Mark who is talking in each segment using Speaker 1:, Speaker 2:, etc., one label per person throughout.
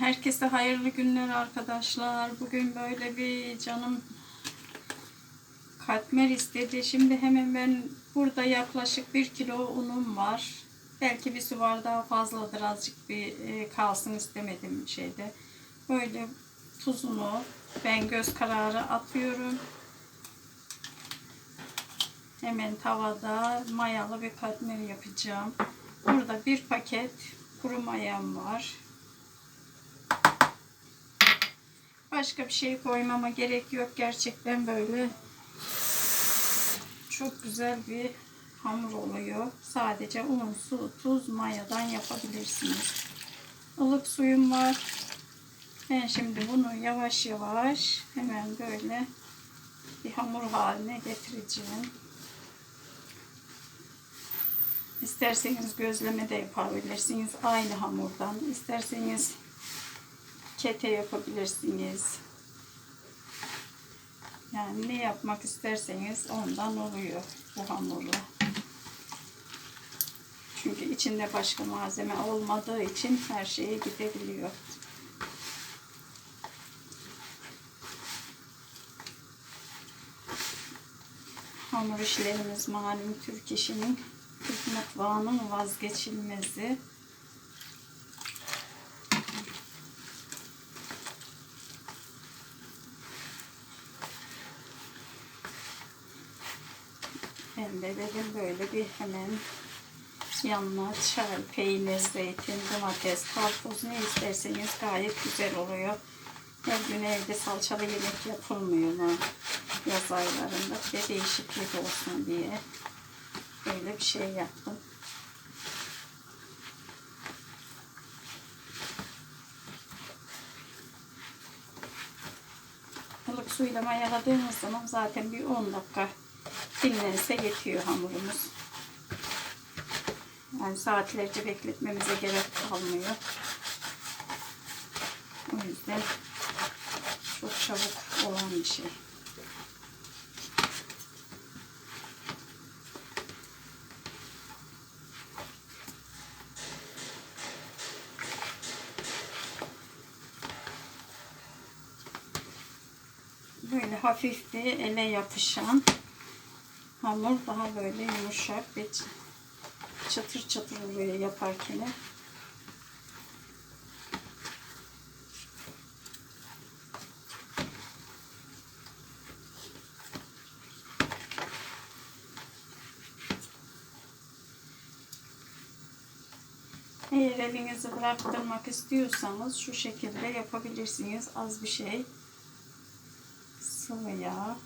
Speaker 1: Herkese hayırlı günler arkadaşlar. Bugün böyle bir canım katmer istedi. Şimdi hemen ben burada yaklaşık bir kilo unum var. Belki bir su bardağı fazladır. Azıcık bir e, kalsın istemedim şeyde. Böyle tuzunu ben göz kararı atıyorum. Hemen tavada mayalı bir katmer yapacağım. Burada bir paket kuru mayam var. Başka bir şey koymama gerek yok. Gerçekten böyle çok güzel bir hamur oluyor. Sadece un, su, tuz, mayadan yapabilirsiniz. Ilık suyum var. Ben şimdi bunu yavaş yavaş hemen böyle bir hamur haline getireceğim. İsterseniz gözleme de yapabilirsiniz aynı hamurdan. İsterseniz kete yapabilirsiniz. Yani ne yapmak isterseniz ondan oluyor bu hamurla. Çünkü içinde başka malzeme olmadığı için her şeye gidebiliyor. Hamur işlerimiz malum Türk işinin, Türk mutfağının vazgeçilmezi. Ben de dedim böyle bir hemen yanına çay, peynir, zeytin, domates, karpuz ne isterseniz gayet güzel oluyor. Her gün evde salçalı yemek yapılmıyor mu? Yaz aylarında bir de değişiklik olsun diye böyle bir şey yaptım. Ilık suyla mayaladığımız zaman zaten bir 10 dakika dinlense yetiyor hamurumuz. Yani saatlerce bekletmemize gerek kalmıyor. O yüzden çok çabuk olan bir şey. Böyle hafif bir ele yapışan hamur daha böyle yumuşak ve çıtır çıtır oluyor yaparken. Eğer elinizi bıraktırmak istiyorsanız şu şekilde yapabilirsiniz. Az bir şey sıvı yağ.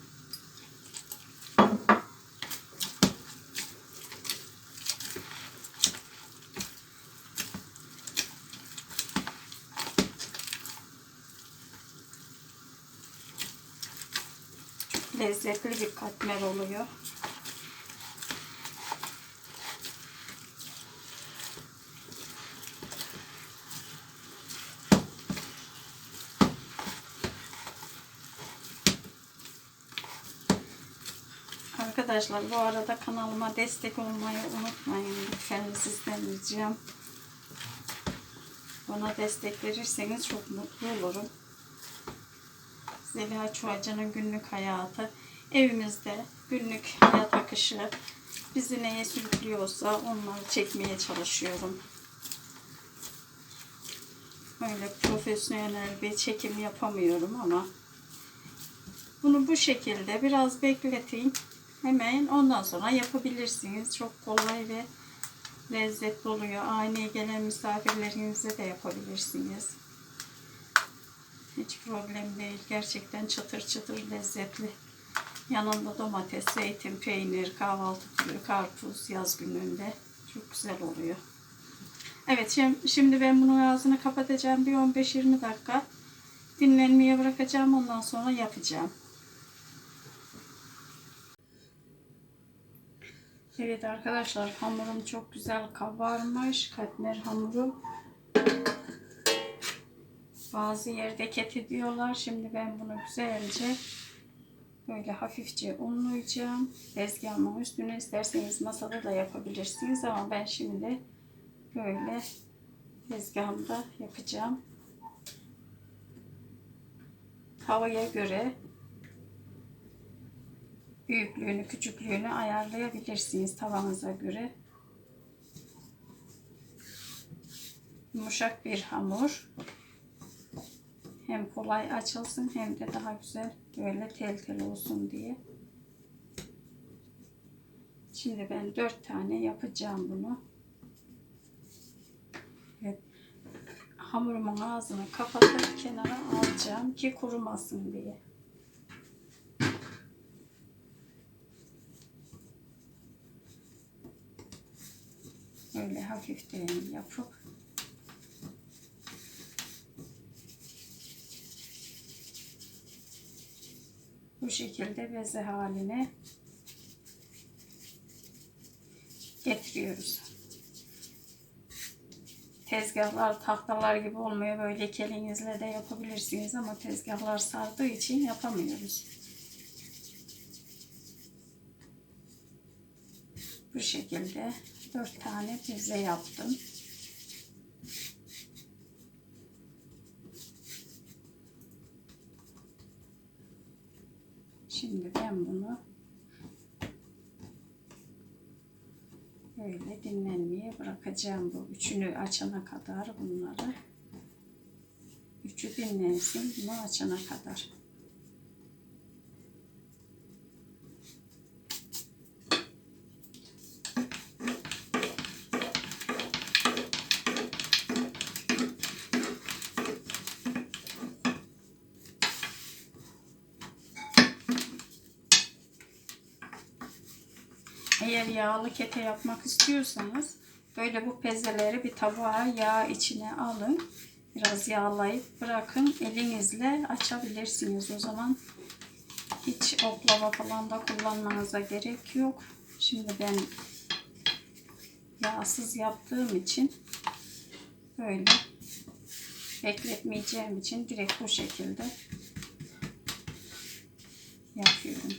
Speaker 1: Lezzetli bir katmer oluyor. Arkadaşlar bu arada kanalıma destek olmayı unutmayın. Lütfen sizden ricam. Bana destek verirseniz çok mutlu olurum. Zeliha Çuhacı'nın günlük hayatı. Evimizde günlük hayat akışı bizi neye sürüklüyorsa onları çekmeye çalışıyorum. Öyle profesyonel bir çekim yapamıyorum ama bunu bu şekilde biraz bekletin. Hemen ondan sonra yapabilirsiniz. Çok kolay ve lezzetli oluyor. Aynaya gelen misafirlerinize de yapabilirsiniz. Hiç problem değil. Gerçekten çıtır çıtır lezzetli. Yanında domates, zeytin, peynir, kahvaltı türü, karpuz yaz gününde. Çok güzel oluyor. Evet şimdi ben bunun ağzını kapatacağım. Bir 15-20 dakika dinlenmeye bırakacağım. Ondan sonra yapacağım. Evet arkadaşlar hamurum çok güzel kabarmış. Katmer hamuru. Bazı yerde keti diyorlar. Şimdi ben bunu güzelce böyle hafifçe unlayacağım. Tezgahımın üstüne isterseniz masada da yapabilirsiniz ama ben şimdi böyle tezgahımda yapacağım. tavaya göre büyüklüğünü, küçüklüğünü ayarlayabilirsiniz tavanıza göre. Yumuşak bir hamur. Hem kolay açılsın hem de daha güzel böyle tel tel olsun diye. Şimdi ben dört tane yapacağım bunu. Evet. Hamurumun ağzını kapatıp kenara alacağım ki kurumasın diye. Öyle hafiften yapıp bu şekilde beze haline getiriyoruz. Tezgahlar tahtalar gibi olmuyor. Böyle kelinizle de yapabilirsiniz ama tezgahlar sardığı için yapamıyoruz. Bu şekilde dört tane pizza yaptım. Şimdi ben bunu böyle bırakacağım bu üçünü açana kadar bunları. Üçü dinlensin bunu açana kadar. Eğer yağlı kete yapmak istiyorsanız böyle bu pezeleri bir tabağa yağ içine alın. Biraz yağlayıp bırakın. Elinizle açabilirsiniz. O zaman hiç oklava falan da kullanmanıza gerek yok. Şimdi ben yağsız yaptığım için böyle bekletmeyeceğim için direkt bu şekilde yapıyorum.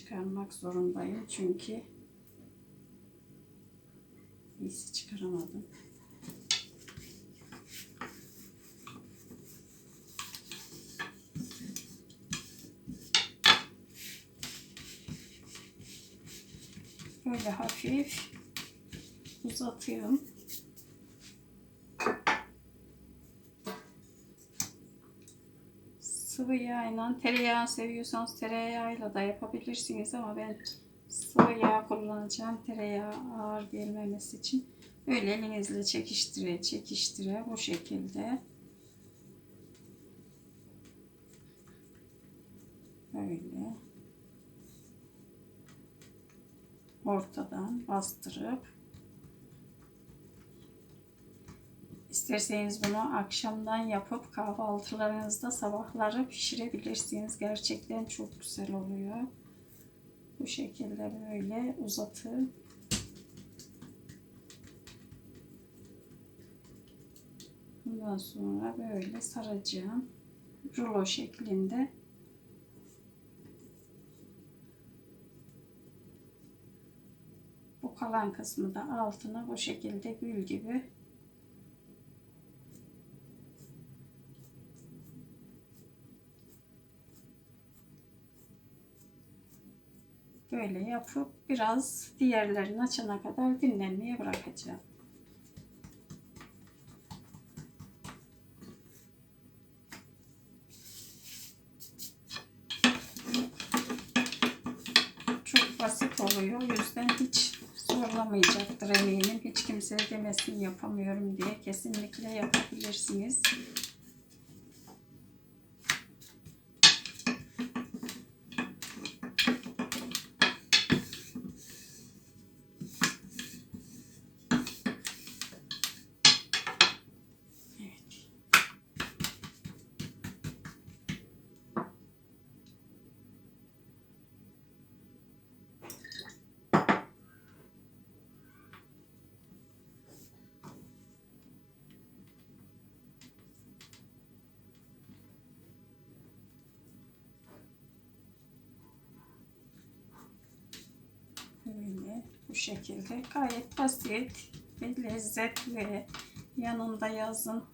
Speaker 1: Çıkarmak zorundayım çünkü iyisi çıkaramadım. Böyle hafif uzatıyorum. Sıvı yağla tereyağı seviyorsanız tereyağıyla da yapabilirsiniz ama ben sıvı yağ kullanacağım tereyağı ağır gelmemesi için. Böyle elinizle çekiştire çekiştire bu şekilde. Böyle. Ortadan bastırıp İsterseniz bunu akşamdan yapıp kahvaltılarınızda sabahları pişirebilirsiniz. Gerçekten çok güzel oluyor. Bu şekilde böyle uzatıp Bundan sonra böyle saracağım. Rulo şeklinde. Bu kalan kısmı da altına bu şekilde gül gibi Böyle yapıp biraz diğerlerini açana kadar dinlenmeye bırakacağım. Çok basit oluyor. O yüzden hiç zorlamayacaktır eminim. Hiç kimse demesin yapamıyorum diye kesinlikle yapabilirsiniz. Bu şekilde gayet basit ve lezzetli. Yanında yazın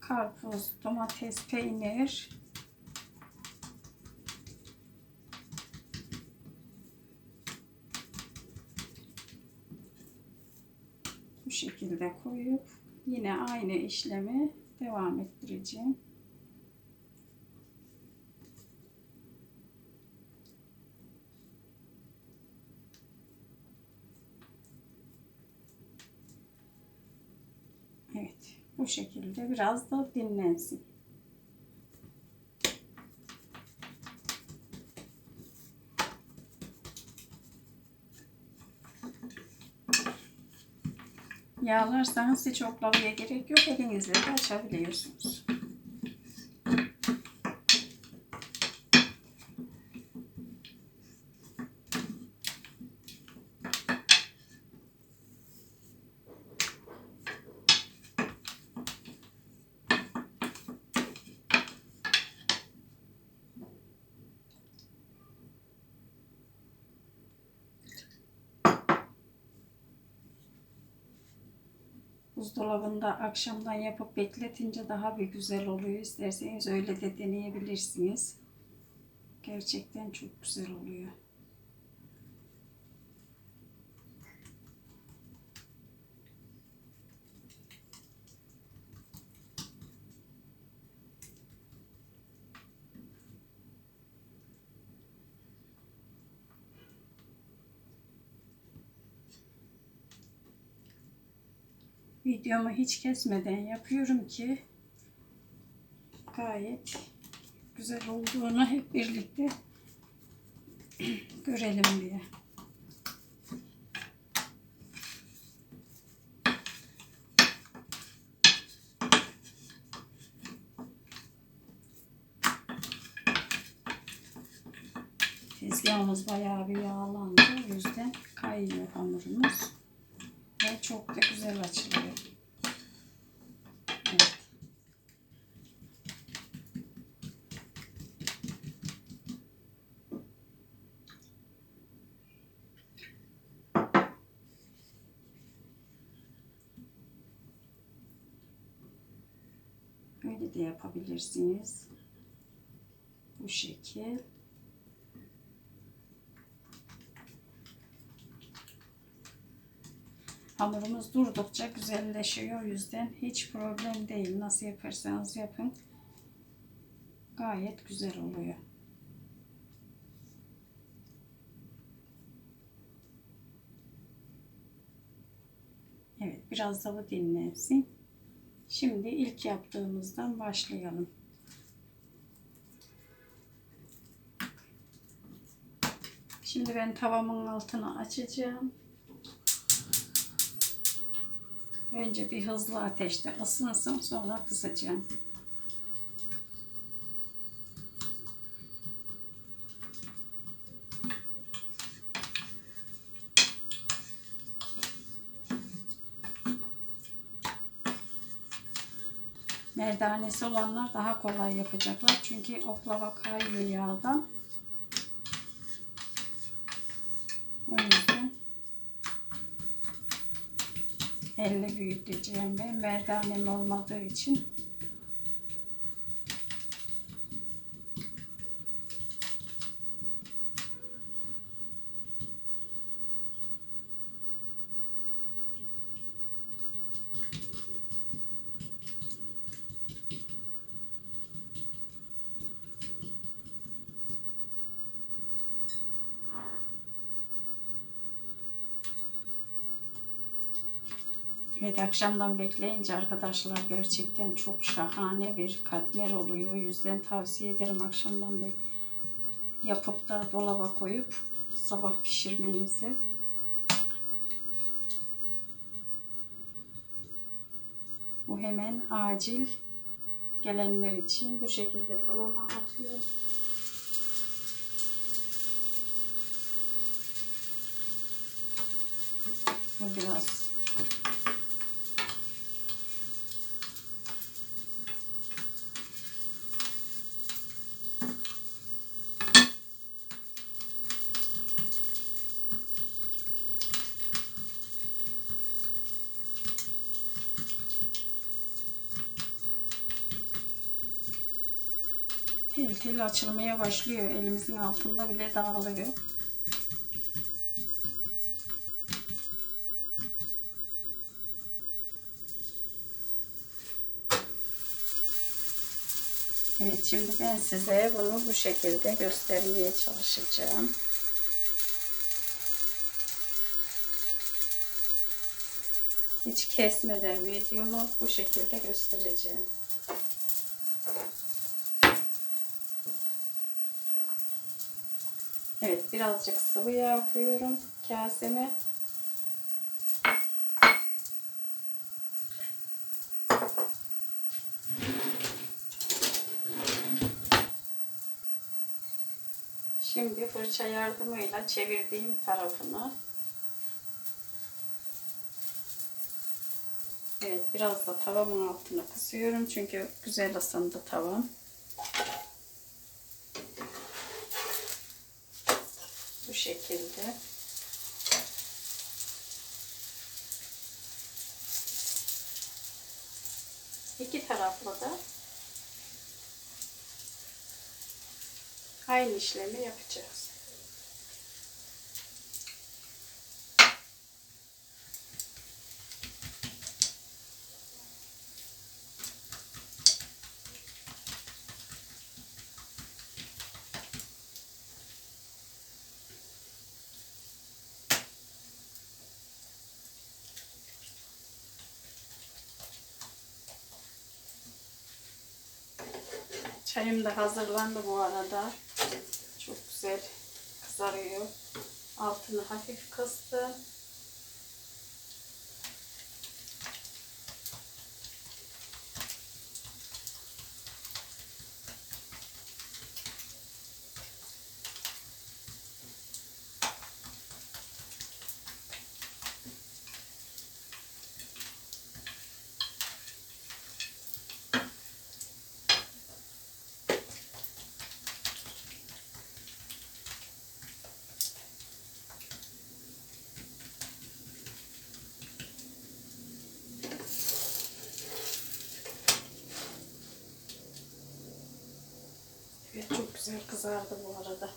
Speaker 1: karpuz, domates, peynir. Bu şekilde koyup yine aynı işlemi devam ettireceğim. Evet, bu şekilde biraz da dinlensin. Yağlarsanız hiç oklavaya gerek yok. Elinizle de açabiliyorsunuz. Buzdolabında akşamdan yapıp bekletince daha bir güzel oluyor. İsterseniz öyle de deneyebilirsiniz. Gerçekten çok güzel oluyor. Videomu hiç kesmeden yapıyorum ki gayet güzel olduğunu hep birlikte görelim diye. Tezgahımız bayağı bir yağlandı. O yüzden kayıyor hamurumuz. Ve çok da güzel açılıyor. Evet. Böyle de yapabilirsiniz. Bu şekil. Hamurumuz durdukça güzelleşiyor. O yüzden hiç problem değil. Nasıl yaparsanız yapın. Gayet güzel oluyor. Evet biraz da bu dinlensin. Şimdi ilk yaptığımızdan başlayalım. Şimdi ben tavamın altını açacağım. Önce bir hızlı ateşte ısınsın sonra kısacağım. Merdanesi olanlar daha kolay yapacaklar. Çünkü oklava kayıyor yağdan. O yüzden elle büyüteceğim ben. Merdanem olmadığı için. Evet akşamdan bekleyince arkadaşlar gerçekten çok şahane bir katmer oluyor. O yüzden tavsiye ederim akşamdan bek yapıp da dolaba koyup sabah pişirmenizi. Bu hemen acil gelenler için bu şekilde tavama atıyorum. Biraz tel tel açılmaya başlıyor. Elimizin altında bile dağılıyor. Evet şimdi ben size bunu bu şekilde göstermeye çalışacağım. Hiç kesmeden videomu bu şekilde göstereceğim. Evet birazcık sıvı yağ koyuyorum kaseme. Şimdi fırça yardımıyla çevirdiğim tarafını Evet biraz da tavamın altına kısıyorum çünkü güzel ısındı tavam. Şekilde. İki taraflı da aynı işlemi yapacağız. Çayım da hazırlandı bu arada. Çok güzel kızarıyor. Altını hafif kıstım. Evet çok güzel kızardı bu arada.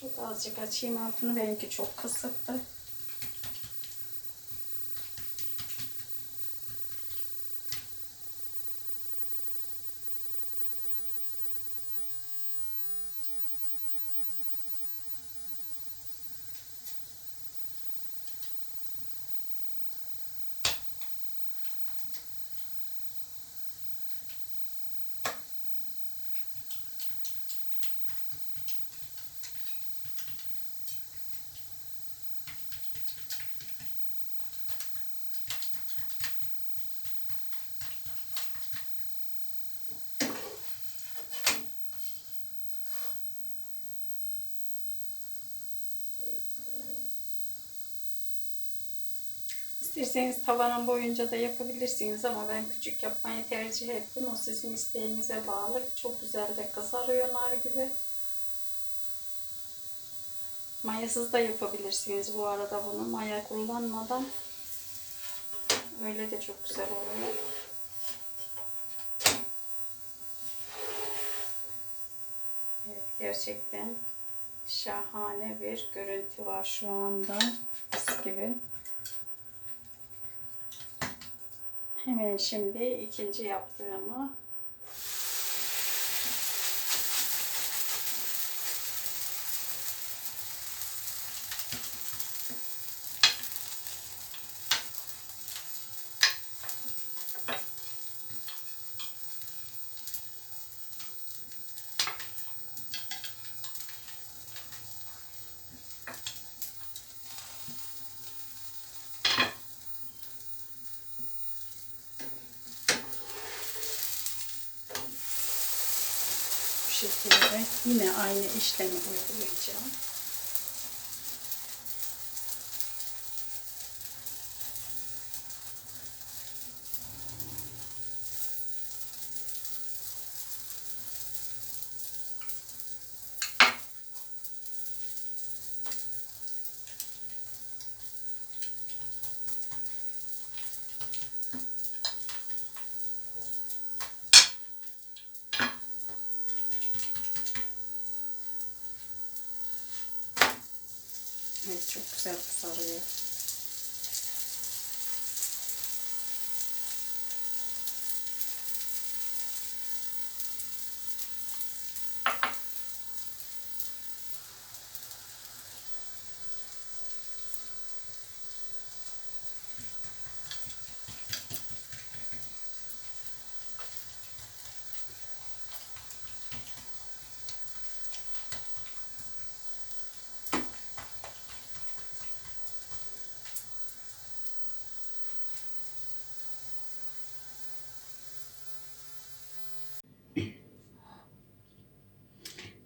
Speaker 1: Çok azıcık açayım altını. Benimki çok kısıktı. İsterseniz tavanın boyunca da yapabilirsiniz ama ben küçük yapmayı tercih ettim. O sizin isteğinize bağlı. Çok güzel de kızarıyor nar gibi. Mayasız da yapabilirsiniz bu arada bunu maya kullanmadan. Öyle de çok güzel oluyor. Evet, gerçekten şahane bir görüntü var şu anda. Mis gibi. Hemen şimdi ikinci yaptığımı şekilde yine aynı işlemi uygulayacağım. Evet çok güzel kızarıyor.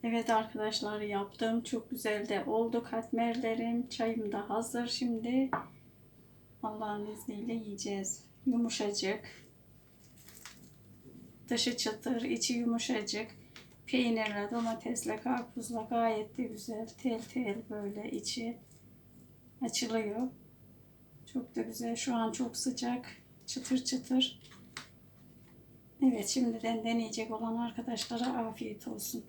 Speaker 1: Evet arkadaşlar yaptım. Çok güzel de oldu katmerlerim. Çayım da hazır şimdi. Allah'ın izniyle yiyeceğiz. Yumuşacık. Dışı çıtır, içi yumuşacık. Peynirle, domatesle, karpuzla gayet de güzel. Tel tel böyle içi açılıyor. Çok da güzel. Şu an çok sıcak. Çıtır çıtır. Evet şimdiden deneyecek olan arkadaşlara afiyet olsun.